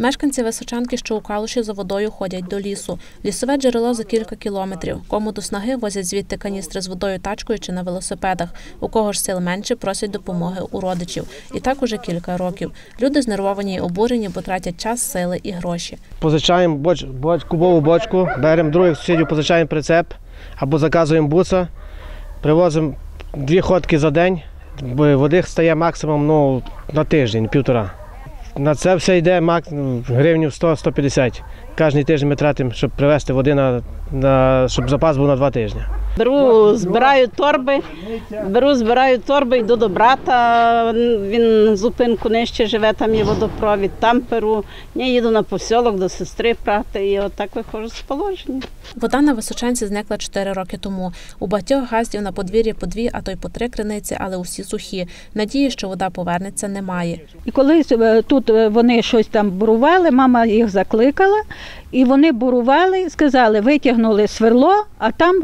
Мешканці Височанки, що у Калуші за водою ходять до лісу. Лісове джерело за кілька кілометрів. Кому до снаги возять звідти каністри з водою тачкою чи на велосипедах. У кого ж сил менше, просять допомоги у родичів. І так уже кілька років. Люди знервовані й обурені, бо тратять час, сили і гроші. Позичаємо боч, боч, кубову бочку, беремо других сусідів, позичаємо прицеп або заказуємо буса, привозимо дві ходки за день, води стає максимум ну, на тиждень, півтора. На це все йде мак, гривнів 100-150. Кожен тиждень ми тратимо, щоб привезти води, на, на, щоб запас був на два тижні. Беру, збираю торби, беру, збираю торби, йду до брата. Він зупинку нижче живе, там є водопровід, там перу. Я їду на посілок до сестри прати і отак виходжу з положення. Вода на Височанці зникла 4 роки тому. У багатьох газдів на подвір'ї по дві, а то й по три криниці, але усі сухі. Надії, що вода повернеться, немає. І колись е, тут е, вони щось там бурували, мама їх закликала, і вони бурували, сказали, витягнули сверло, а там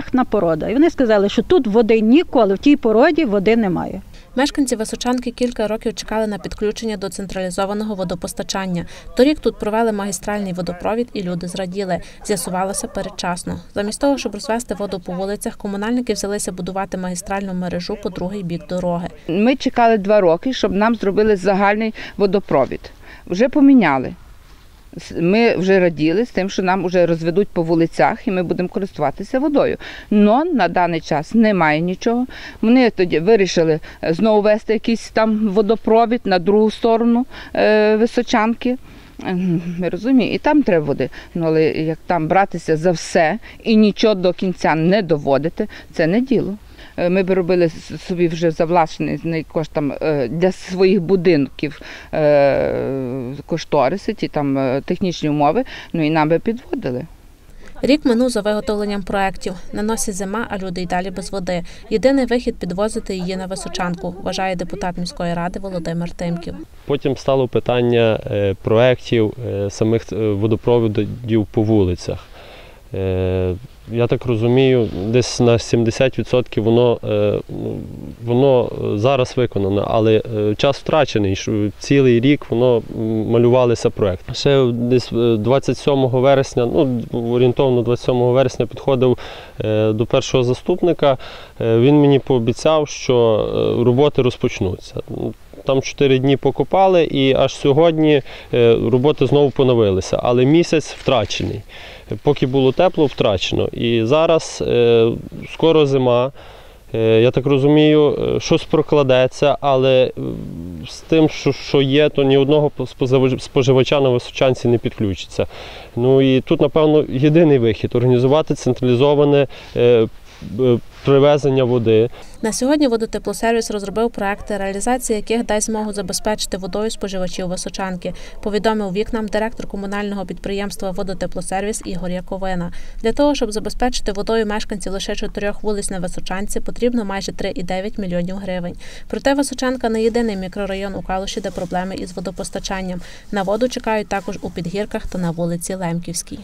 шахтна порода. І вони сказали, що тут води ніколи, в тій породі води немає. Мешканці Височанки кілька років чекали на підключення до централізованого водопостачання. Торік тут провели магістральний водопровід, і люди зраділи. З'ясувалося передчасно. Замість того, щоб розвести воду по вулицях, комунальники взялися будувати магістральну мережу по другий бік дороги. Ми чекали два роки, щоб нам зробили загальний водопровід. Вже поміняли. Ми вже раділи з тим, що нам вже розведуть по вулицях і ми будемо користуватися водою. Но на даний час немає нічого. Вони тоді вирішили е, знову вести якийсь там водопровід на другу сторону е, височанки. Ем, Ми розуміємо, і там треба води. Ну, але як там братися за все і нічого до кінця не доводити, це не діло. Е, Ми б робили собі вже за власний кошт там е, для своїх будинків е, кошториси, ті там технічні умови, ну і нам би підводили. Рік минув за виготовленням проєктів. На носі зима, а люди й далі без води. Єдиний вихід підвозити її на Височанку, вважає депутат міської ради Володимир Тимків. Потім стало питання проєктів самих водопроводів по вулицях. Е, Я так розумію, десь на 70% воно, е, ну, воно зараз виконано, але е, час втрачений, цілий рік воно малювалися проєкт. Ще десь е, 27 вересня, ну орієнтовно 27 вересня підходив е, до першого заступника. Е, Він мені пообіцяв, що е, роботи розпочнуться. Там 4 дні покопали, і аж сьогодні е, роботи знову поновилися, але місяць втрачений. Поки було тепло, втрачено. І зараз е, скоро зима. Е, Я так розумію, щось прокладеться, але з тим, що, є, то ні одного споживача на височанці не підключиться. Ну і тут, напевно, єдиний вихід організувати централізоване привезення води. На сьогодні водотеплосервіс розробив проекти, реалізація яких дасть змогу забезпечити водою споживачів Височанки, повідомив вікнам директор комунального підприємства Водотеплосервіс Ігор Яковина. Для того, щоб забезпечити водою мешканців лише чотирьох вулиць на Височанці, потрібно майже 3,9 мільйонів гривень. Проте Височанка не єдиний мікрорайон у Калуші, де проблеми із водопостачанням. На воду чекають також у підгірках та на вулиці Лемківській.